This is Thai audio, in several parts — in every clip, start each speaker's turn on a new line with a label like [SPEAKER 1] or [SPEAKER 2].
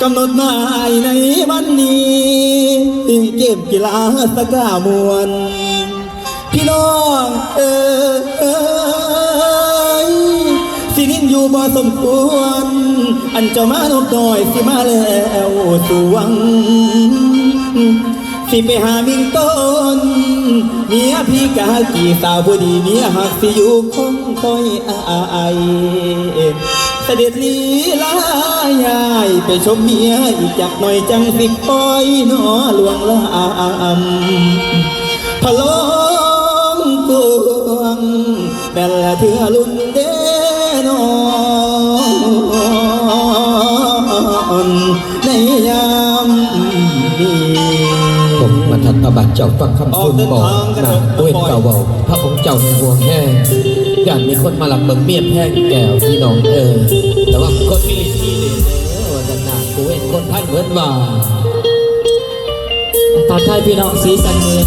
[SPEAKER 1] กำ
[SPEAKER 2] หนดหมายในวันนี้เกมกีฬาสก้ามวลพี่น้องเอยสินินอยู่บ่สมควร อันเจ้ามานกน้อยสิมาแล้วสู่วังสิไปหาวิ่งต้นเมียพี่กากีสาวผู้ดีเมียหักสิอยู่คงคอยอาย เสด็จนี้ลายายไปชมเมียอีกจักหน่อยจังสิปล่อยนอหลวงละอำพะลองกวงแม่ละเถือลุนเดนอนในยาม
[SPEAKER 3] ผมมาทัดตระบาทเจ้าฟังคำคุณบอกนะเว้นเก่าบอกพระองค์เจ้าห่วงแห่ อยากมีคนมาหลับเบิ่งเมียแพ่งแก้วพี่น้องเออ แต่ว่าคนมีที่เดี
[SPEAKER 1] ยววันหนากูเห็นคนท่านเหมือนว่าตาท่ายพี่น้องสีสันเมือ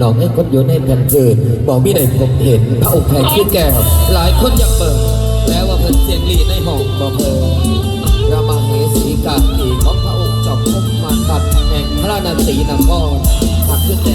[SPEAKER 1] น้
[SPEAKER 2] อ
[SPEAKER 1] งให้คนอยู่ในแผ่นเจอ
[SPEAKER 4] บอ
[SPEAKER 2] กมิ
[SPEAKER 3] ได้พบเห็นพระองค์แผ่นชื่อแก้วหลายคนอยากเปิดแล้วว่าเพิ่นเสียงลีในห้องบ่เพิ่นรามาเฮสีกากีของพระองค์เจ้าพมมาตัดแห่งพระนตีน
[SPEAKER 4] ครหักขึ้นแต่